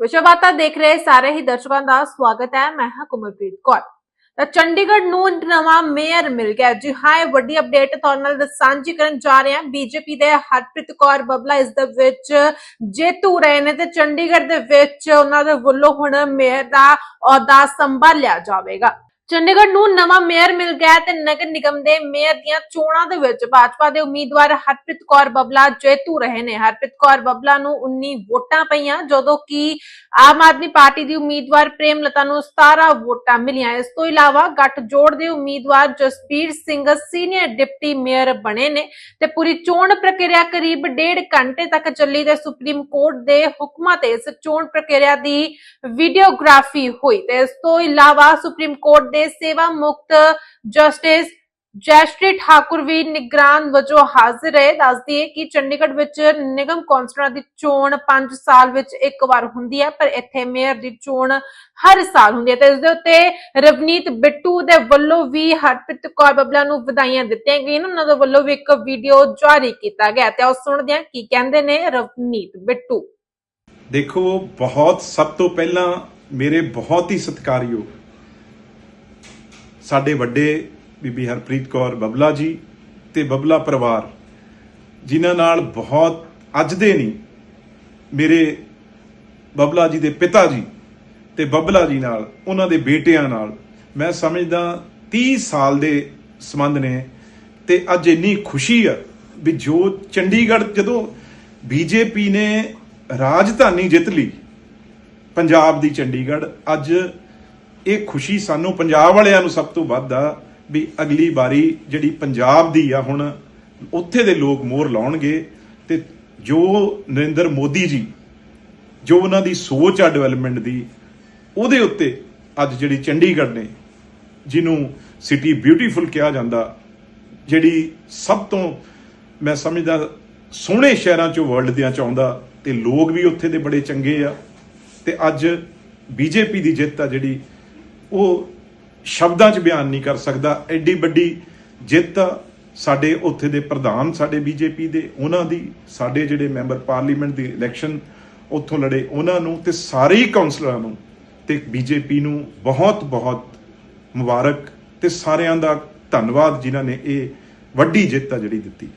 ਵਿਸ਼ਵਵਾਰਤਾ ਦੇਖ ਰਹੇ ਸਾਰੇ ਹੀ ਦਰਸ਼ਕਾਂ ਦਾ ਸਵਾਗਤ ਹੈ। ਮੈਂ ਹਾਂ ਕੁਮਰਪ੍ਰੀਤ ਕੌਰ। ਤਾਂ ਚੰਡੀਗੜ੍ਹ ਨੂੰ ਨਵਾਂ ਮੇਅਰ ਮਿਲ ਗਿਆ। ਜੀ ਹਾਂ, ਇਹ ਵੱਡੀ ਅਪਡੇਟ ਤੁਹਾਡੇ ਨਾਲ ਸਾਂਝੀ ਕਰਨ ਜਾ ਰਹੇ ਹਾਂ। ਬੀਜੇਪੀ ਦੇ ਹਰਪ੍ਰੀਤ ਕੌਰ ਬਬਲਾ ਇਸ ਦੇ ਵਿੱਚ ਜੇਤੂ ਰਹੇ ਨੇ ਤੇ ਚੰਡੀਗੜ੍ਹ ਦੇ ਵਿੱਚ ਉਹਨਾਂ ਦੇ ਵੱਲੋਂ ਹੁਣ ਮੇਅਰ ਦਾ ਅਹੁਦਾ ਸੰਭਾਲਿਆ ਜਾਵੇਗਾ। ਚੰਡੀਗੜ੍ਹ ਨੂੰ ਨਵਾਂ ਮੇਅਰ ਮਿਲ ਗਿਆ ਤੇ ਨਗਰ ਨਿਗਮ ਦੇ ਮੇਅਰ ਦੀਆਂ ਚੋਣਾਂ ਦੇ ਵਿੱਚ ਭਾਜਪਾ ਦੇ ਉਮੀਦਵਾਰ ਹਰਪ੍ਰੀਤ ਕੌਰ ਬਬਲਾ ਜੇਤੂ ਰਹੇ ਨੇ। ਹਰਪ੍ਰੀਤ ਕੌਰ ਬੱਬਲਾ ਨੂੰ 19 ਵੋਟਾਂ ਪਈਆਂ, ਜਦੋਂ ਕਿ ਆਮ ਆਦਮੀ ਪਾਰਟੀ ਦੀ ਉਮੀਦਵਾਰ ਪ੍ਰੇਮਲਤਾ ਨੂੰ 17 ਵੋਟਾਂ ਮਿਲੀਆਂ। ਇਸ ਤੋਂ ਇਲਾਵਾ ਗੱਠਜੋੜ ਦੇ ਉਮੀਦਵਾਰ Jasbir Singh senior deputy mayor ਬਣੇ ਨੇ ਤੇ ਪੂਰੀ ਚੋਣ ਪ੍ਰਕਿਰਿਆ ਕਰੀਬ ਡੇਢ ਘੰਟੇ ਤੱਕ ਚੱਲੀ ਤੇ ਸੁਪਰੀਮ ਕੋਰਟ ਦੇ ਹੁਕਮਾਂ ਤੇ ਇਸ ਚੋਣ ਪ੍ਰਕਿਰਿਆ ਦੀ ਵੀਡੀਓਗ੍ਰਾਫੀ ਹੋਈ ਤੇ ਇਸ ਤੋਂ ਇਲਾਵਾ ਸੁਪਰੀਮ ਕੋਰਟ ਦੇ ਸੇਵਾ ਮੁਕਤ ਜਸਟਿਸ ਜੈਸ਼ਟਰੀ ਠਾਕੁਰ ਵੀ ਨਿਗਰਾਨ ਵਜੋਂ ਹਾਜ਼ਰ ਰਹੇ ਦੱਸਦੀ ਹੈ ਕਿ ਚੰਡੀਗੜ੍ਹ ਵਿੱਚ ਨਿਗਮ ਕੌਂਸਲਰਾਂ ਦੀ ਚੋਣ 5 ਸਾਲ ਵਿੱਚ ਇੱਕ ਵਾਰ ਹੁੰਦੀ ਹੈ, ਪਰ ਇੱਥੇ ਮੇਅਰ ਦੀ ਚੋਣ ਹਰ ਸਾਲ ਹੁੰਦੀ ਹੈ ਤੇ ਇਸ ਦੇ ਉੱਤੇ ਰਵਨੀਤ ਬਿੱਟੂ ਦੇ ਵੱਲੋਂ ਵੀ ਹਰਪ੍ਰੀਤ ਕੌਰ ਬੱਬਲਾ ਨੂੰ ਵਧਾਈਆਂ ਦਿੱਤੀਆਂ ਗਈਆਂ ਨੇ। ਉਹਨਾਂ ਦੇ ਵੱਲੋਂ ਵੀ ਇੱਕ ਵੀਡੀਓ ਜਾਰੀ ਕੀਤਾ ਗਿਆ ਤੇ ਉਹ ਸੁਣਦੇ ਹਾਂ ਕੀ ਕਹਿੰਦੇ ਨੇ ਰਵਨੀਤ ਬਿੱਟੂ ਦੇਖੋ, ਬਹੁਤ ਸਭ ਤੋਂ ਪਹਿਲਾਂ ਮੇਰੇ ਬਹੁਤ ਹੀ ਸਤਿਕਾਰਯੋਗ ਸਾਡੇ ਵੱਡੇ ਬੀਬੀ ਹਰਪ੍ਰੀਤ ਕੌਰ ਬਬਲਾ ਜੀ ਤੇ ਬਬਲਾ ਪਰਿਵਾਰ, ਜਿਨ੍ਹਾਂ ਨਾਲ ਬਹੁਤ ਅੱਜ ਦੇ ਨਹੀਂ, ਮੇਰੇ ਬਬਲਾ ਜੀ ਦੇ ਪਿਤਾ ਜੀ ਤੇ ਬਬਲਾ ਜੀ ਨਾਲ, ਉਹਨਾਂ ਦੇ ਬੇਟਿਆਂ ਨਾਲ, ਮੈਂ ਸਮਝਦਾ 30 ਸਾਲ ਦੇ ਸੰਬੰਧ ਨੇ ਤੇ ਅੱਜ ਇੰਨੀ ਖੁਸ਼ੀ ਆ ਵੀ ਜੋ ਚੰਡੀਗੜ੍ਹ ਜਦੋਂ ਬੀਜੇਪੀ ਨੇ ਰਾਜਧਾਨੀ ਜਿੱਤ ਲਈ, ਪੰਜਾਬ ਦੀ ਚੰਡੀਗੜ੍ਹ ਅੱਜ ਇਹ ਖੁਸ਼ੀ ਸਾਨੂੰ ਪੰਜਾਬ ਵਾਲਿਆਂ ਨੂੰ ਸਭ ਤੋਂ ਵੱਧ ਆ ਵੀ ਅਗਲੀ ਵਾਰੀ ਜਿਹੜੀ ਪੰਜਾਬ ਦੀ ਆ ਹੁਣ, ਉੱਥੇ ਦੇ ਲੋਕ ਮੋਹਰ ਲਾਉਣਗੇ ਤੇ ਜੋ ਨਰਿੰਦਰ ਮੋਦੀ ਜੀ, ਜੋ ਉਹਨਾਂ ਦੀ ਸੋਚ ਆ ਡਿਵੈਲਪਮੈਂਟ ਦੀ, ਉਹਦੇ ਉੱਤੇ ਅੱਜ ਜਿਹੜੀ ਚੰਡੀਗੜ੍ਹ ਨੇ, ਜਿਹਨੂੰ ਸਿਟੀ ਬਿਊਟੀਫੁਲ ਕਿਹਾ ਜਾਂਦਾ, ਜਿਹੜੀ ਸਭ ਤੋਂ ਮੈਂ ਸਮਝਦਾ ਸੋਹਣੇ ਸ਼ਹਿਰਾਂ ਚੋਂ ਵਰਲਡ ਦੀਆਂ ਚ ਆਉਂਦਾ ਤੇ ਲੋਕ ਵੀ ਉੱਥੇ ਦੇ ਬੜੇ ਚੰਗੇ ਆ ਤੇ ਅੱਜ ਬੀਜੇਪੀ ਦੀ ਜਿੱਤ ਆ ਜਿਹੜੀ ਉਹ ਸ਼ਬਦਾਂ 'ਚ ਬਿਆਨ ਨਹੀਂ ਕਰ ਸਕਦਾ। ਐਡੀ ਵੱਡੀ ਜਿੱਤ ਆ ਸਾਡੇ ਉੱਥੇ ਦੇ ਪ੍ਰਧਾਨ, ਸਾਡੇ ਬੀਜੇਪੀ ਦੇ, ਉਹਨਾਂ ਦੀ, ਸਾਡੇ ਜਿਹੜੇ ਮੈਂਬਰ ਪਾਰਲੀਮੈਂਟ ਦੀ ਇਲੈਕਸ਼ਨ ਉੱਥੋਂ ਲੜੇ, ਉਹਨਾਂ ਨੂੰ ਤੇ ਸਾਰੇ ਹੀ ਕਾਉਂਸਲਰਾਂ ਨੂੰ ਤੇ ਬੀਜੇਪੀ ਨੂੰ ਬਹੁਤ ਬਹੁਤ ਮੁਬਾਰਕ ਤੇ ਸਾਰਿਆਂ ਦਾ ਧੰਨਵਾਦ ਜਿਨ੍ਹਾਂ ਨੇ ਇਹ ਵੱਡੀ ਜਿੱਤ ਆ ਜਿਹੜੀ ਦਿੱਤੀ।